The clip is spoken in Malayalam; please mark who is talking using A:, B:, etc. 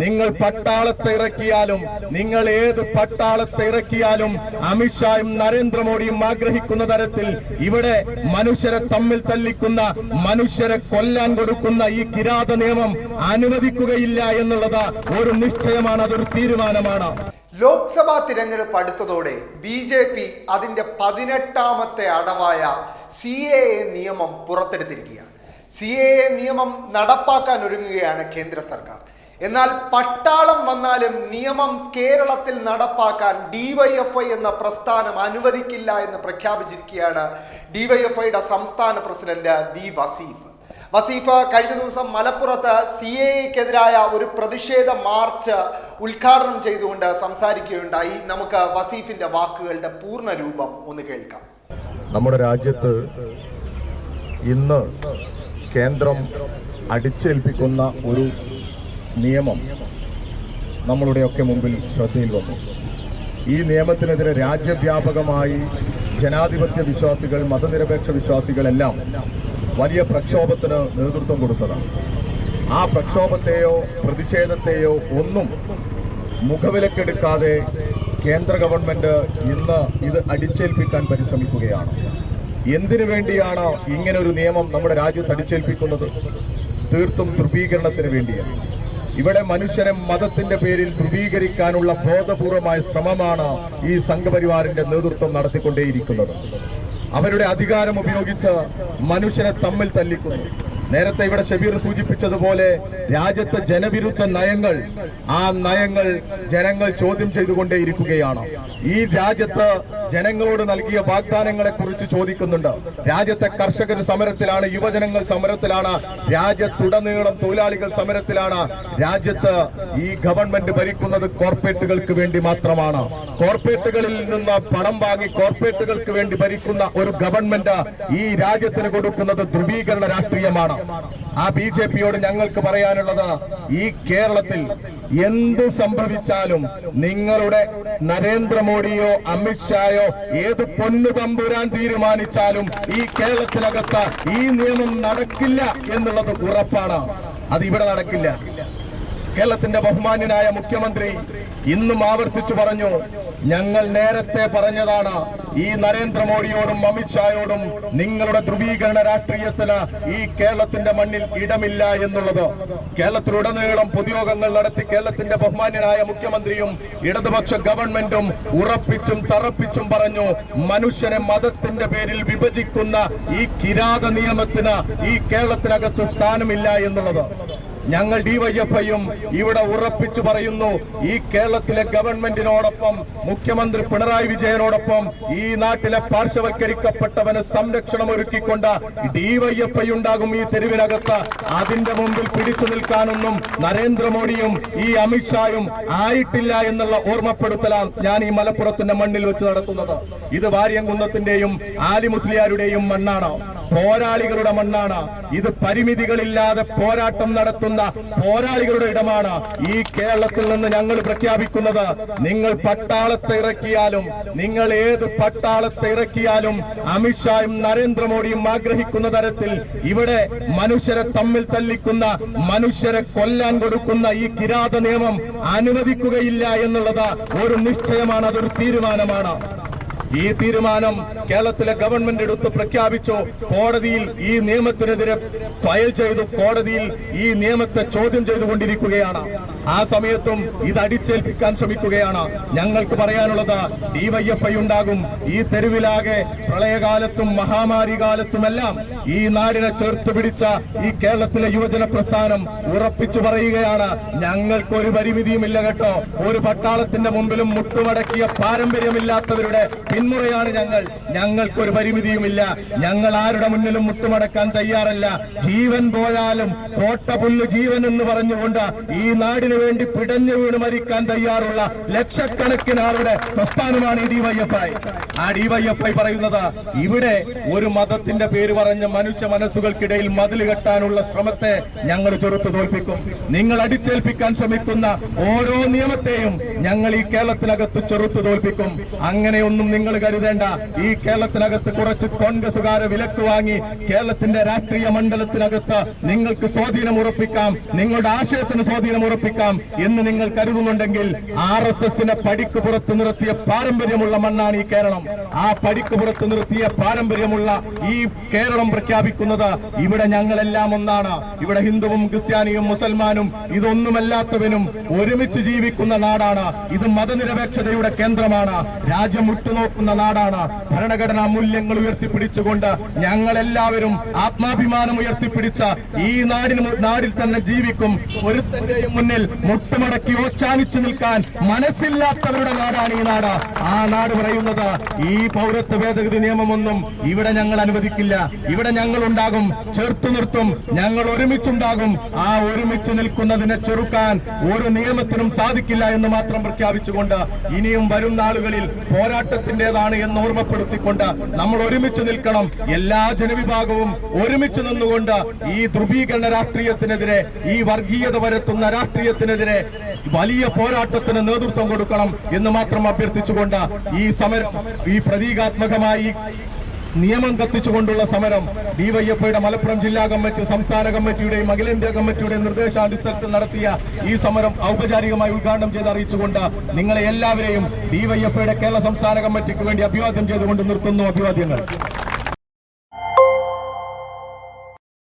A: നിങ്ങൾ പട്ടാളത്തെ ഇറക്കിയാലും നിങ്ങൾ ഏത് പട്ടാളത്തെ ഇറക്കിയാലും അമിത്ഷായും നരേന്ദ്രമോദിയും ആഗ്രഹിക്കുന്ന തരത്തിൽ ഇവിടെ മനുഷ്യരെ തമ്മിൽ തല്ലിക്കുന്ന മനുഷ്യരെ കൊല്ലാൻ കൊടുക്കുന്ന ഈ കിരാത നിയമം അനുവദിക്കുകയില്ല എന്നുള്ളത് ഒരു നിശ്ചയമാണ് അതൊരു തീരുമാനമാണ്.
B: ലോക്സഭാ തിരഞ്ഞെടുപ്പ് അടുത്തതോടെ ബി ജെ പി അതിന്റെ പതിനെട്ടാമത്തെ അടവായ സി എ നിയമം പുറത്തെടുത്തിരിക്കുകയാണ്. സി എ നിയമം നടപ്പാക്കാൻ ഒരുങ്ങുകയാണ് കേന്ദ്ര സർക്കാർ. എന്നാൽ പട്ടാളം വന്നാലും നിയമം കേരളത്തിൽ നടപ്പാക്കാൻ ഡിവൈഎഫ്ഐ എന്ന പ്രസ്ഥാനം അനുവദിക്കില്ല എന്ന് പ്രഖ്യാപിച്ചിരിക്കുകയാണ് ഡിവൈഎഫ്ഐയുടെ സംസ്ഥാന പ്രസിഡന്റ് വി വസീഫ്. വസീഫ് കഴിഞ്ഞ ദിവസം മലപ്പുറത്ത് സി എക്കെതിരായ ഒരു പ്രതിഷേധ മാർച്ച് ഉദ്ഘാടനം ചെയ്തുകൊണ്ട് സംസാരിക്കുകയുണ്ടായി. നമുക്ക് വസീഫിന്റെ വാക്കുകളുടെ പൂർണ രൂപം ഒന്ന് കേൾക്കാം.
A: നമ്മുടെ രാജ്യത്ത് ഇന്ന് കേന്ദ്രം അടിച്ചേൽപ്പിക്കുന്ന ഒരു നിയമം നമ്മളുടെയൊക്കെ മുമ്പിൽ ശ്രദ്ധയിൽ വന്നു. ഈ നിയമത്തിനെതിരെ രാജ്യവ്യാപകമായി ജനാധിപത്യ വിശ്വാസികൾ മതനിരപേക്ഷ വിശ്വാസികളെല്ലാം വലിയ പ്രക്ഷോഭത്തിന് നേതൃത്വം കൊടുത്തതാണ്. ആ പ്രക്ഷോഭത്തെയോ പ്രതിഷേധത്തെയോ ഒന്നും മുഖവിലക്കെടുക്കാതെ കേന്ദ്ര ഗവൺമെന്റ് ഇന്ന് ഇത് അടിച്ചേൽപ്പിക്കാൻ പരിശ്രമിക്കുകയാണ്. എന്തിനു വേണ്ടിയാണ് ഇങ്ങനെ ഒരു നിയമം നമ്മുടെ രാജ്യത്ത് അടിച്ചേൽപ്പിക്കുന്നത്? തീർത്തും ധ്രുവീകരണത്തിന് വേണ്ടിയാണ് ഇവിടെ മനുഷ്യരെ മതത്തിന്റെ പേരിൽ ധ്രുവീകരിക്കാനുള്ള ബോധപൂർവമായ ശ്രമമാണ് ഈ സംഘപരിവാറിന്റെ നേതൃത്വം നടത്തിക്കൊണ്ടേയിരിക്കുന്നത്. അവരുടെ അധികാരം ഉപയോഗിച്ച് മനുഷ്യനെ തമ്മിൽ തല്ലിക്കുന്നു. നേരത്തെ ഇവിടെ ഷബീർ സൂചിപ്പിച്ചതുപോലെ രാജ്യത്തെ ജനവിരുദ്ധ നയങ്ങൾ ആ നയങ്ങൾ ജനങ്ങൾ ചോദ്യം ചെയ്തുകൊണ്ടേയിരിക്കുകയാണ് ഈ രാജ്യത്ത് ജനങ്ങളോട് നൽകിയ വാഗ്ദാനങ്ങളെ കുറിച്ച് ചോദിക്കുന്നുണ്ട്. രാജ്യത്തെ കർഷകർ സമരത്തിലാണ് യുവജനങ്ങൾ സമരത്തിലാണ് രാജ്യത്തുടനീളം തൊഴിലാളികൾ സമരത്തിലാണ് രാജ്യത്ത് ഈ ഗവൺമെന്റ് ഭരിക്കുന്നത് കോർപ്പറേറ്റുകൾക്ക് വേണ്ടി മാത്രമാണ്. കോർപ്പറേറ്റുകളിൽ നിന്ന് പണം വാങ്ങി കോർപ്പറേറ്റുകൾക്ക് വേണ്ടി ഭരിക്കുന്ന ഒരു ഗവൺമെന്റ് ഈ രാജ്യത്തിന് കൊടുക്കുന്നത് ധ്രുവീകരണ രാഷ്ട്രീയമാണ്. ആ ബി ജെ പിയോട് ഞങ്ങൾക്ക് പറയാനുള്ളത് ഈ കേരളത്തിൽ എന്ത് സംഭവിച്ചാലും നിങ്ങളുടെ നരേന്ദ്രമോദിയോ അമിത്ഷായോ ഏത് പൊന്നു തമ്പുരാൻ തീരുമാനിച്ചാലും ഈ കേരളത്തിനകത്ത് ഈ നിയമം നടക്കില്ല എന്നുള്ളത് ഉറപ്പാണ്. അത് ഇവിടെ നടക്കില്ല. കേരളത്തിന്റെ ബഹുമാന്യനായ മുഖ്യമന്ത്രി ഇന്നും ആവർത്തിച്ചു പറഞ്ഞു ഞങ്ങൾ നേരത്തെ പറഞ്ഞതാണ് ഈ നരേന്ദ്രമോദിയോടും അമിത്ഷായോടും നിങ്ങളുടെ ധ്രുവീകരണ രാഷ്ട്രീയത്തിന് ഈ കേരളത്തിന്റെ മണ്ണിൽ ഇടമില്ല എന്നുള്ളത്. കേരളത്തിലുടനീളം പൊതുയോഗങ്ങൾ നടത്തി കേരളത്തിന്റെ ബഹുമാന്യനായ മുഖ്യമന്ത്രിയും ഇടതുപക്ഷ ഗവൺമെന്റും ഉറപ്പിച്ചും തറപ്പിച്ചും പറഞ്ഞു മനുഷ്യനെ മതത്തിന്റെ പേരിൽ വിഭജിക്കുന്ന ഈ കിരാത നിയമത്തിന് ഈ കേരളത്തിനകത്ത് സ്ഥാനമില്ല എന്നുള്ളത്. ഞങ്ങൾ ഡിവൈഎഫ്ഐയും ഇവിടെ ഉറപ്പിച്ചു പറയുന്നു ഈ കേരളത്തിലെ ഗവൺമെന്റിനോടൊപ്പം മുഖ്യമന്ത്രി പിണറായി വിജയനോടൊപ്പം ഈ നാട്ടിലെ പാർശ്വവൽക്കരിക്കപ്പെട്ടവന് സംരക്ഷണം ഒരുക്കിക്കൊണ്ട് ഡിവൈഎഫ്ഐ ഉണ്ടാകും ഈ തെരുവിനകത്ത്. അതിന്റെ മുമ്പിൽ പിടിച്ചു നിൽക്കാനൊന്നും നരേന്ദ്രമോദിയും ഈ അമിത്ഷായും ആയിട്ടില്ല എന്നുള്ള ഓർമ്മപ്പെടുത്തലാണ് ഞാൻ ഈ മലപ്പുറത്തിന്റെ മണ്ണിൽ വെച്ച് നടത്തുന്നത്. ഇത് വാര്യംകുന്നത്തിന്റെയും ആലി മുസ്ലിയാരുടെയും മണ്ണാണ്. പോരാളികളുടെ മണ്ണാണ്. ഇത് പരിമിതികളില്ലാതെ പോരാട്ടം നടത്തുന്ന പോരാളികളുടെ ഇടമാണ് ഈ കേരളത്തിൽ നിന്ന് ഞങ്ങൾ പ്രഖ്യാപിക്കുന്നത്. നിങ്ങൾ പട്ടാളത്തെ ഇറക്കിയാലും നിങ്ങൾ ഏത് പട്ടാളത്തെ ഇറക്കിയാലും അമിത്ഷായും നരേന്ദ്രമോദിയും ആഗ്രഹിക്കുന്ന തരത്തിൽ ഇവിടെ മനുഷ്യരെ തമ്മിൽ തല്ലിക്കുന്ന മനുഷ്യരെ കൊല്ലാൻ കൊടുക്കുന്ന ഈ കിരാത നിയമം അനുവദിക്കുകയില്ല എന്നുള്ളത് ഒരു നിശ്ചയമാണ് അതൊരു തീരുമാനമാണ്. ഈ തീരുമാനം കേരളത്തിലെ ഗവൺമെന്റ് എടുത്ത് പ്രഖ്യാപിച്ചു. കോടതിയിൽ ഈ നിയമത്തിനെതിരെ ഫയൽ ചെയ്തു. കോടതിയിൽ ഈ നിയമത്തെ ചോദ്യം ചെയ്തുകൊണ്ടിരിക്കുകയാണ്. ആ സമയത്തും ഇത് അടിച്ചേൽപ്പിക്കാൻ ശ്രമിക്കുകയാണ്. ഞങ്ങൾക്ക് പറയാനുള്ളത് ഡിവൈഎഫ്ഐ ഉണ്ടാകും. ഈ തെരുവിലാകെ പ്രളയകാലത്തും മഹാമാരി കാലത്തുമെല്ലാം ഈ നാടിനെ ചേർത്ത് പിടിച്ച ഈ കേരളത്തിലെ യുവജന പ്രസ്ഥാനം ഉറപ്പിച്ചു പറയുകയാണ്. ഞങ്ങൾക്കൊരു പരിമിതിയുമില്ല കേട്ടോ. ഒരു പട്ടാളത്തിന്റെ മുമ്പിലും മുട്ടുമടക്കിയ പാരമ്പര്യമില്ലാത്തവരുടെ പിന്മുറയാണ് ഞങ്ങൾ. ഞങ്ങൾക്കൊരു പരിമിതിയുമില്ല. ഞങ്ങൾ ആരുടെ മുന്നിലും മുട്ടുമടക്കാൻ തയ്യാറല്ല. ജീവൻ പോയാലും തോട്ട പുല്ല് ജീവൻ എന്ന് പറഞ്ഞുകൊണ്ട് ഈ നാടിനു വേണ്ടി പിടഞ്ഞു വീണ് മരിക്കാൻ തയ്യാറുള്ള ലക്ഷക്കണക്കിന് ആളുടെ പ്രസ്ഥാനമാണ് ഈ ഡിവൈഎഫ്ഐ. ആ ഡിവൈഎഫ്ഐ പറയുന്നത് ഇവിടെ ഒരു മതത്തിന്റെ പേര് പറഞ്ഞ് മനുഷ്യ മനസ്സുകൾക്കിടയിൽ മതിൽ കെട്ടാനുള്ള ശ്രമത്തെ ഞങ്ങൾ ചെറുത്തു തോൽപ്പിക്കും. നിങ്ങൾ അടിച്ചേൽപ്പിക്കാൻ ശ്രമിക്കുന്ന ഓരോ നിയമത്തെയും ഞങ്ങൾ ഈ കേരളത്തിനകത്ത് ചെറുത്തു തോൽപ്പിക്കും. അങ്ങനെയൊന്നും നിങ്ങൾ കരുതേണ്ട. ഈ കേരളത്തിനകത്ത് കുറച്ച് കോൺഗ്രസുകാരെ വിലക്ക് വാങ്ങി കേരളത്തിന്റെ രാഷ്ട്രീയ മണ്ഡലത്തിനകത്ത് നിങ്ങൾക്ക് സ്വാധീനം ഉറപ്പിക്കാം. നിങ്ങളുടെ ആശയത്തിന് സ്വാധീനം ഉറപ്പിക്കാം എന്ന് നിങ്ങൾ കരുതുന്നുണ്ടെങ്കിൽ ആർ എസ് എസിനെ പടിക്ക് പുറത്ത് നിർത്തിയ പാരമ്പര്യമുള്ള മണ്ണാണ് ഈ കേരളം. ആ പടിക്ക് പുറത്ത് നിർത്തിയ പാരമ്പര്യമുള്ള ഈ കേരളം പ്രഖ്യാപിക്കുന്നത് ഇവിടെ ഞങ്ങളെല്ലാം ഒന്നാണ്. ഇവിടെ ഹിന്ദുവും ക്രിസ്ത്യാനിയും മുസൽമാനും ഇതൊന്നുമല്ലാത്തവനും ഒരുമിച്ച് ജീവിക്കുന്ന നാടാണ്. ഇത് മതനിരപേക്ഷതയുടെ കേന്ദ്രമാണ്. രാജ്യം ഉറ്റുനോക്കുന്ന നാടാണ്. ഭരണഘടനാ മൂല്യങ്ങൾ ഉയർത്തിപ്പിടിച്ചുകൊണ്ട് ഞങ്ങളെല്ലാവരും ആത്മാഭിമാനം ഉയർത്തിപ്പിടിച്ച ഈ നാടിന് നാടിൽ തന്നെ ജീവിക്കും. ഒരുത്തന്റെയും മുന്നിൽ മുട്ടുമടക്കി ഓച്ചാനിച്ചു നിൽക്കാൻ മനസ്സില്ലാത്തവരുടെ നാടാണ് ഈ നാട്. ആ നാട് പറയുന്നത് ഈ പൗരത്വ ഭേദഗതി നിയമമൊന്നും ഇവിടെ ഞങ്ങൾ അനുവദിക്കില്ല. ഇവിടെ ഞങ്ങൾ ഉണ്ടാകും ചേർത്തു നിർത്തും ഞങ്ങൾ ഒരുമിച്ചുണ്ടാകും. ആ ഒരുമിച്ച് നിൽക്കുന്നതിനെ ചെറുക്കാൻ ഒരു നിയമത്തിനും സാധിക്കില്ല എന്ന് മാത്രം പ്രഖ്യാപിച്ചുകൊണ്ട് ഇനിയും വരും നാളുകളിൽ പോരാട്ടത്തിന്റേതാണ് എന്ന് ഓർമ്മപ്പെടുത്തിക്കൊണ്ട് നമ്മൾ ഒരുമിച്ച് നിൽക്കണം. എല്ലാ ജനവിഭാഗവും ഒരുമിച്ച് നിന്നുകൊണ്ട് ഈ ധ്രുവീകരണ രാഷ്ട്രീയത്തിനെതിരെ ഈ വർഗീയത വരുത്തുന്ന രാഷ്ട്രീയത്തിനെതിരെ വലിയ പോരാട്ടത്തിന് നേതൃത്വം കൊടുക്കണം എന്ന് മാത്രം അഭ്യർത്ഥിച്ചുകൊണ്ട് ഈ സമരം ഈ പ്രതീകാത്മകമായി നിയമം കത്തിച്ചുകൊണ്ടുള്ള സമരം ഡിവൈഎഫ്ഐയുടെ മലപ്പുറം ജില്ലാ കമ്മിറ്റി സംസ്ഥാന കമ്മിറ്റിയുടെയും അഖിലേന്ത്യാ കമ്മിറ്റിയുടെയും നിർദ്ദേശാടിസ്ഥാനത്തിൽ നടത്തിയ ഈ സമരം ഔപചാരികമായി ഉദ്ഘാടനം ചെയ്ത് അറിയിച്ചുകൊണ്ട് നിങ്ങളെ എല്ലാവരെയും ഡിവൈഎഫ്ഐയുടെ കേരള സംസ്ഥാന കമ്മിറ്റിക്ക് വേണ്ടി അഭിവാദ്യം ചെയ്തുകൊണ്ട് നിർത്തുന്നു അഭിവാദ്യങ്ങൾ.